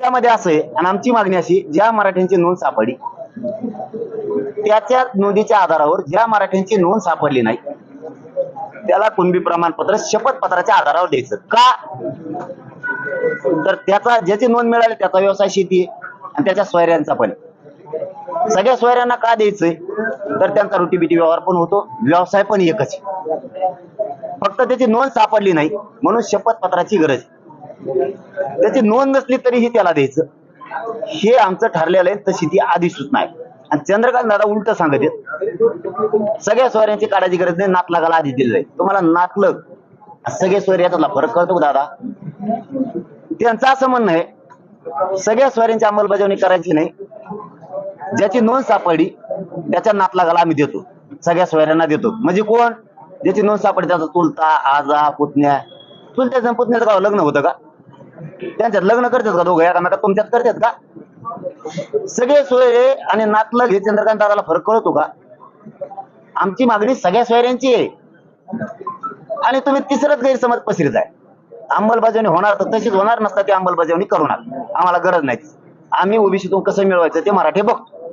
त्यामध्ये असं आहे आणि आमची मागणी अशी ज्या मराठ्यांची नोंद सापडली त्याच्या नोंदीच्या आधारावर ज्या मराठ्यांची नोंद सापडली नाही त्याला कुणबी प्रमाणपत्र शपथपत्राच्या आधारावर द्यायचं. का? तर त्याचा ज्याची नोंद मिळाली त्याचा व्यवसाय शेती आणि त्याच्या सोयऱ्यांचा पण सगळ्या सोयऱ्यांना का द्यायचंय तर त्यांचा रोटीबिटी व्यवहार पण होतो व्यवसाय पण एकच फक्त त्याची नोंद सापडली नाही म्हणून शपथपत्राची गरज आहे. त्याची नोंद नसली तरीही त्याला द्यायचं. हे आमचं ठरलेलं आहे तशी ती आदिसूच आहे. आणि चंद्रकांत दादा उलट सांगत आहेत सगळ्या सोयऱ्यांची काढायची गरज नाही नातलागाला आधी दिलेलं आहे. तुम्हाला नातलग सगळे सोयरे फरक कळतो दादा? त्यांचं असं म्हणणं आहे सगळ्या स्वाऱ्यांची अंमलबजावणी करायची नाही. ज्याची नोंद सापडली त्याच्या नातलागाला आम्ही देतो. सगळ्या सोयऱ्यांना देतो. म्हणजे कोण? ज्याची नोंद सापडली त्याचा चुलता आजा पुतण्या चुलत्याचं आणि पुतण्याचं का लग्न होतं का? त्यांच्यात लग्न करतात का दोघं एकामेका तुमच्यात करतात का? सगळे सोयरे आणि नातलग हे चंद्रकांत दादाला फरक कळतो का? आमची मागणी सगळ्या सोयऱ्यांची आहे. आणि तुम्ही तिसरंच गैरसमज पसरीत आहे. अंमलबजावणी होणार तर तशीच होणार नसता ती अंमलबजावणी करू नका. आम्हाला गरज नाही. आम्ही ओबीसीतून कसं मिळवायचं ते मराठी बघतो.